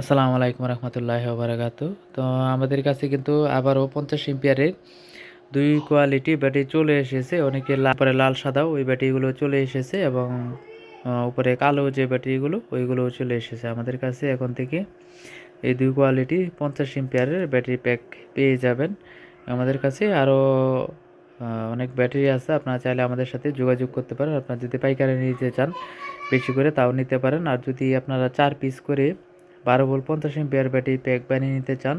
আসসালামু আলাইকুম রহমতুল্লাহ বারাকাতু তো আমাদের কাছে কিন্তু আবারও পঞ্চাশ এম্পিয়ারের দুই কোয়ালিটি ব্যাটারি চলে এসেছে। অনেকে উপরে লাল সাদাও ওই ব্যাটারিগুলো চলে এসেছে এবং উপরে কালো যে ব্যাটারিগুলো, ওইগুলোও চলে এসেছে আমাদের কাছে। এখন থেকে এই দুই কোয়ালিটি পঞ্চাশ এম্পিয়ারের ব্যাটারি প্যাক পেয়ে যাবেন। আমাদের কাছে আরও অনেক ব্যাটারি আছে। আপনারা চাইলে আমাদের সাথে যোগাযোগ করতে পারেন। আপনারা যদি পাইকারি নিতে চান, বেশি করে তাও নিতে পারেন। আর যদি আপনারা চার পিস করে বারো বল পঞ্চাশ এম্পিয়ার ব্যাটারি প্যাক বানিয়ে নিতে চান,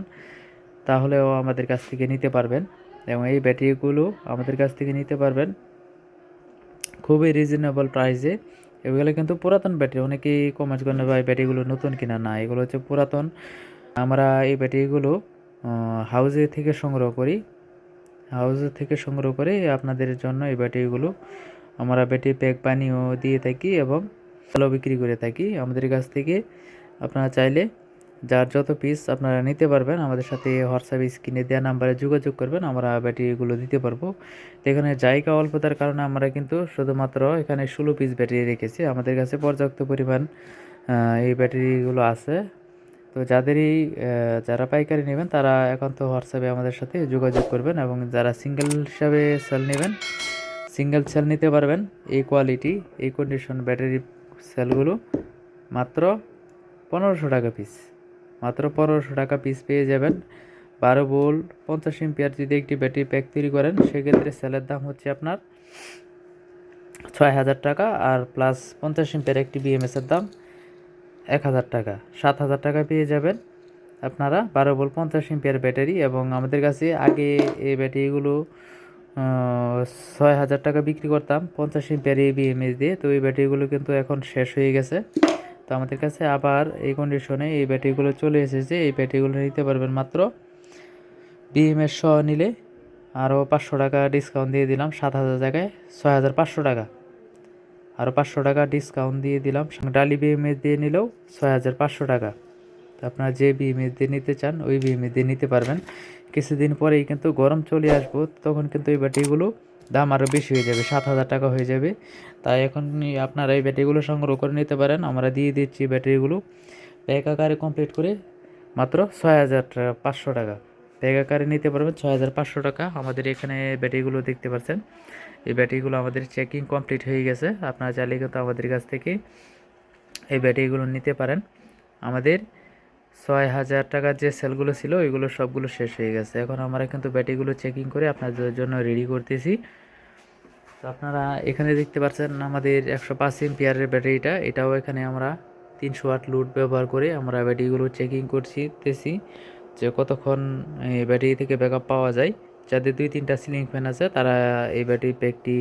তাহলেও আমাদের কাছ থেকে নিতে পারবেন। এবং এই ব্যাটারিগুলো আমাদের কাছ থেকে নিতে পারবেন। খুবই রিজনেবল প্রাইসে এগুলো কিন্তু পুরাতন ব্যাটারি অনেকেই কমেন্ট করেন ভাই ব্যাটারিগুলো নতুন কিনা না। এগুলো হচ্ছে পুরাতন। আমরা এই ব্যাটারিগুলো হাউজে থেকে সংগ্রহ করি। হাউজে থেকে সংগ্রহ করে আপনাদের জন্য এই ব্যাটারিগুলো আমরা ব্যাটারি প্যাক বানিয়েও দিয়ে থাকি এবং ভালো বিক্রি করে থাকি। আমাদের কাছ থেকে আপনারা চাইলে যার যত পিস আপনারা নিতে পারবেন, আমাদের সাথে হোয়াটসঅ্যাপ স্ক্রিনে দেওয়া নাম্বারে যোগাযোগ করবেন, আমরা ব্যাটারিগুলো দিতে পারব। এখানে জায়গা অল্পতার কারণে আমরা কিন্তু শুধুমাত্র এখানে ষোলো পিস ব্যাটারি রেখেছি। আমাদের কাছে পর্যাপ্ত পরিমাণ এই ব্যাটারিগুলো আছে। তো যাদেরই যারা পাইকারি নেবেন, তারা এখন তো হোয়াটসঅ্যাপে আমাদের সাথে যোগাযোগ করবেন এবং যারা সিঙ্গেল হিসাবে সেল নেবেন সিঙ্গেল সেল নিতে পারবেন, এই কোয়ালিটি এই কন্ডিশন ব্যাটারি সেলগুলো মাত্র পনেরোশো টাকা পিস মাত্র পনেরোশো টাকা পিস পেয়ে যাবেন। বারো বোল, পঞ্চাশ এম্পিয়ার যদি একটি ব্যাটারি প্যাক তৈরি করেন, সেক্ষেত্রে সেলের দাম হচ্ছে আপনার ছয় হাজার টাকা আর প্লাস পঞ্চাশ এম্পিয়ার একটি বিএমএসের দাম এক হাজার টাকা। সাত হাজার টাকা পেয়ে যাবেন আপনারা বারো বোল, পঞ্চাশ এম্পিয়ার ব্যাটারি এবং আমাদের কাছে আগে এই ব্যাটারিগুলো ছয় হাজার টাকা বিক্রি করতাম। পঞ্চাশ এম্পিয়ার এই বিএমএস দিয়ে। তো এই ব্যাটারিগুলো কিন্তু এখন শেষ হয়ে গেছে। তো আমাদের কাছে আবার এই কন্ডিশনে এই ব্যাটারিগুলো চলে এসেছে। এই ব্যাটারিগুলো নিতে পারবেন মাত্র বিএমএস সহ নিলে আরও পাঁচশো টাকা ডিসকাউন্ট দিয়ে দিলাম সাত হাজার জায়গায় ছয় হাজার পাঁচশো টাকা। আরও পাঁচশো টাকা ডিসকাউন্ট দিয়ে দিলাম। ডালি বিএমএস দিয়ে নিলেও ছয় হাজার পাঁচশো টাকা। তো আপনারা যে বিএমএস দিয়ে নিতে চান, ওই বিএমএস দিয়ে নিতে পারবেন। কিছুদিন পরেই কিন্তু গরম চলে আসব, তখন কিন্তু এই ব্যাটারিগুলো দাম আরও বেশি হয়ে যাবে, সাত হাজার টাকা হয়ে যাবে। তাই এখন আপনারা এই ব্যাটারিগুলো সংগ্রহ করে নিতে পারেন। আমরা দিয়ে দিচ্ছি ব্যাটারিগুলো। প্যাক আকারে কমপ্লিট করে মাত্র ছয় হাজার টাকা পাঁচশো টাকা। প্যাক আকারে নিতে পারবেন ছয় হাজার পাঁচশো টাকা। আমাদের এখানে ব্যাটারিগুলো দেখতে পাচ্ছেন। এই ব্যাটারিগুলো আমাদের চেকিং কমপ্লিট হয়ে গেছে। আপনারা চাইলে কিন্তু আমাদের কাছ থেকে এই ব্যাটারিগুলো নিতে পারেন। আমাদের ছয় হাজার টাকার যে সেলগুলো ছিল, ওইগুলো সবগুলো শেষ হয়ে গেছে। এখন আমরা কিন্তু ব্যাটারিগুলো চেকিং করে আপনাদের জন্য রেডি করতেছি। তো আপনারা এখানে দেখতে পাচ্ছেন আমাদের একশো পাঁচ এম্পিয়ারের ব্যাটারিটা। এটাও এখানে আমরা তিনশো আট লুট ব্যবহার করে আমরা ব্যাটারিগুলো চেকিং করছি তেছি যে কতক্ষণ এই ব্যাটারি থেকে ব্যাকআপ পাওয়া যায়। যাদের দুই তিনটা সিলিং ফ্যান আছে, তারা এই ব্যাটারি প্যাকটি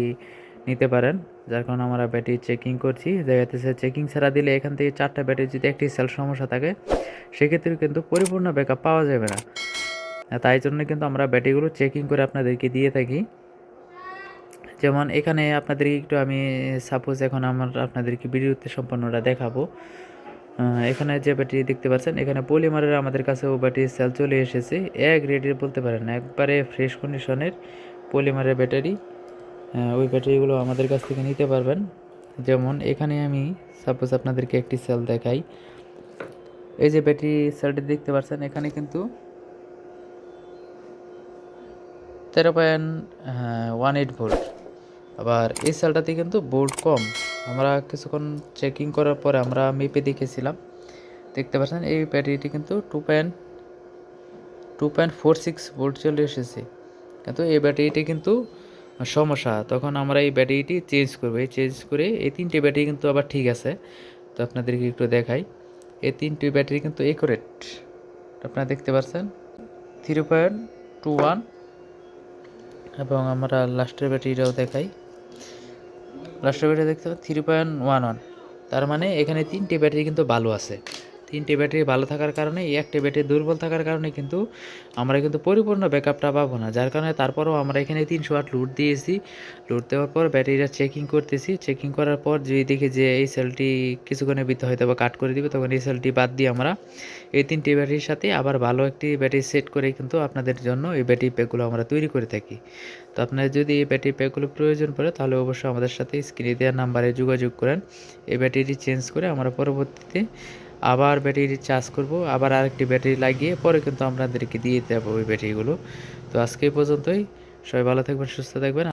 নিতে পারেন। যার কারণে আমরা ব্যাটারি চেকিং করছি। দেখা যাচ্ছে চেকিং ছাড়া দিলে এখান থেকে চারটা ব্যাটারি যদি একটি সেল সমস্যা থাকে, সেক্ষেত্রে কিন্তু পরিপূর্ণ ব্যাকআপ পাওয়া যাবে না। তাই জন্য কিন্তু আমরা ব্যাটারিগুলো চেকিং করে আপনাদেরকে দিয়ে থাকি। যেমন এখানে আপনাদেরকে একটু আমি সাপোজ এখন আমার আপনাদেরকে ভিডিওতে সম্পূর্ণটা দেখাবো। এখানে যে ব্যাটারি দেখতে পাচ্ছেন, এখানে পলিমারের আমাদের কাছে ও ব্যাটারি সেল চলে এসেছে। এক রেডের বলতে পারেন, একবারে ফ্রেশ কন্ডিশনের পলিমারের ব্যাটারি। ওই ব্যাটারিগুলো আমাদের কাছ থেকে নিতে পারবেন। যেমন এখানে আমি সাপোজ আপনাদেরকে একটি সেল দেখাই। এই যে ব্যাটারি সেলটি দেখতে পাচ্ছেন, এখানে কিন্তু তেরো পয়েন্ট ওয়ান এইট ভোল্ট আবার এই সেলটাতে কিন্তু বোর্ড কম। আমরা কিছুক্ষণ চেকিং করার পরে আমরা মেপে দেখেছিলাম। দেখতে পাচ্ছেন, এই ব্যাটারিটি কিন্তু two point two point four six volt চলে এসেছে। কিন্তু এই ব্যাটারিটি কিন্তু সমস্যা। তখন আমরা এই ব্যাটারিটি চেঞ্জ করব। এই চেঞ্জ করে এই তিনটে ব্যাটারি কিন্তু আবার ঠিক আছে। তো আপনাদেরকে একটু দেখাই। এই তিনটি ব্যাটারি কিন্তু একুরেট আপনারা দেখতে পাচ্ছেন থ্রি পয়েন্ট টু ওয়ান এবং আমরা লাস্টের ব্যাটারিটাও দেখাই। লাস্টের ব্যাটারি দেখতে থ্রি পয়েন্ট ওয়ান ওয়ান তার মানে এখানে তিনটে ব্যাটারি কিন্তু ভালো আছে। তিনটে ব্যাটারি ভালো থাকার কারণে এই একটা ব্যাটারি দুর্বল থাকার কারণে কিন্তু আমরা কিন্তু পরিপূর্ণ ব্যাকআপটা পাবো না। যার কারণে তারপরেও আমরা এখানে তিনশো ওয়াট লুট দিয়েছি। লুট দেওয়ার পর ব্যাটারিটা চেকিং করতেছি। চেকিং করার পর যদি দেখি যে এই সেলটি কিছুক্ষণের ভিতরে হয়তো বা কাট করে দিবে, তখন এই সেলটি বাদ দিয়ে আমরা এই তিনটি ব্যাটারির সাথে আবার ভালো একটি ব্যাটারি সেট করে কিন্তু আপনাদের জন্য এই ব্যাটারি প্যাকগুলো আমরা তৈরি করে থাকি। তো আপনাদের যদি এই ব্যাটারি প্যাকগুলো প্রয়োজন পড়ে, তাহলে অবশ্যই আমাদের সাথে স্ক্রিনে দেওয়ার নাম্বারে যোগাযোগ করেন। এই ব্যাটারিটি চেঞ্জ করে আমরা পরবর্তীতে আবার ব্যাটারি চার্জ করব, আবার আরেকটি ব্যাটারি লাগিয়ে পরে কিন্তু আপনাদেরকে দিয়ে দেবো ওই ব্যাটারিগুলো। তো আজকে এই পর্যন্তই। সবাই ভালো থাকবেন, সুস্থ থাকবেন।